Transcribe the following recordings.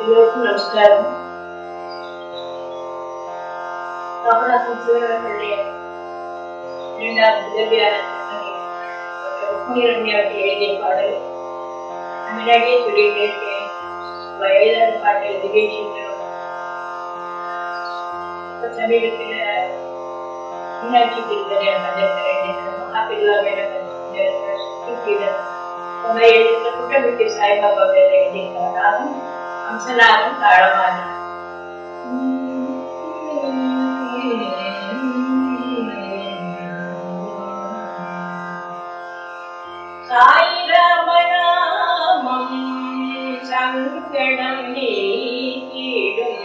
எல்லோருக்கும் நமஸ்காரம். பாபநாசம் சிவர்களுடைய இரண்டாவது உதவியான ருக்மிரம்யாவுக்கு எழுதிய பாடல். நான் முன்னாடியே சொல்லிட்டு இருக்கேன் வயதான பாட்டு நிகழ்ச்சிக்கிறோம் சமீபத்தில் மீனாட்சி திருத்தலை மந்திரத்தில் மகாபிரிவாக எழுதிய குற்றமிட்டு சாய்பாபா பேர் எழுதியிருக்கிறார். அம்சநாதம் എല്ലാവരും താഴമാനം സായിരാമനാമം സങ്കടം നീക്കിടും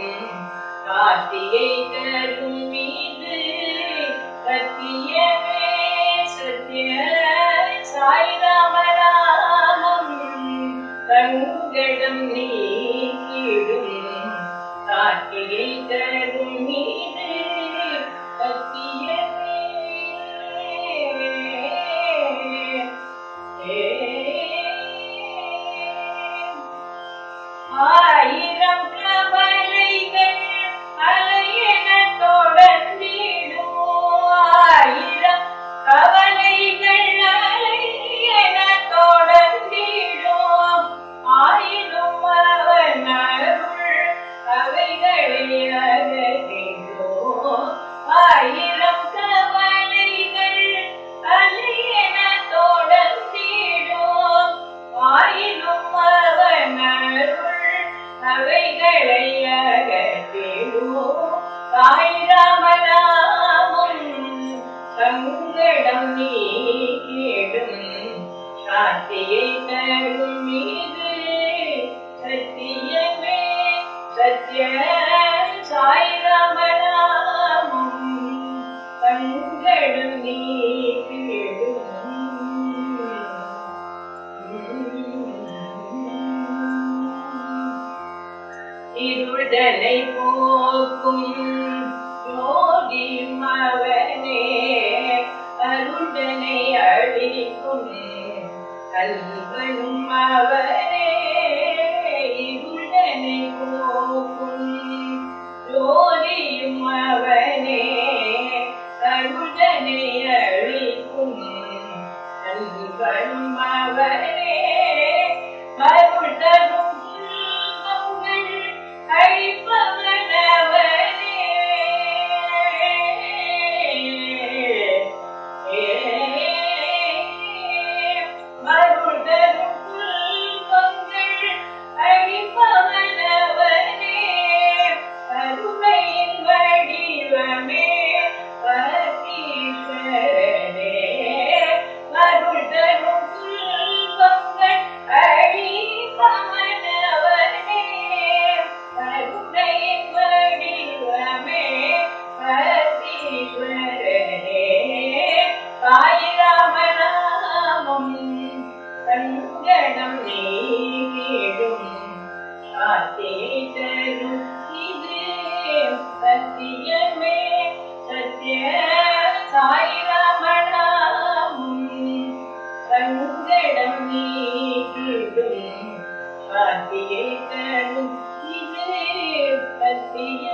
കടം നീക്കിടും കാട്ടികை കരുണീത് പത്തിയേ ആയിരം அகற்றிடும் இருடனை போக்கும் யோகி மவனே அருடனை அழிக்கும் கல்வி நீக்கிடும் சாத்தியை தரும் இது சத்திய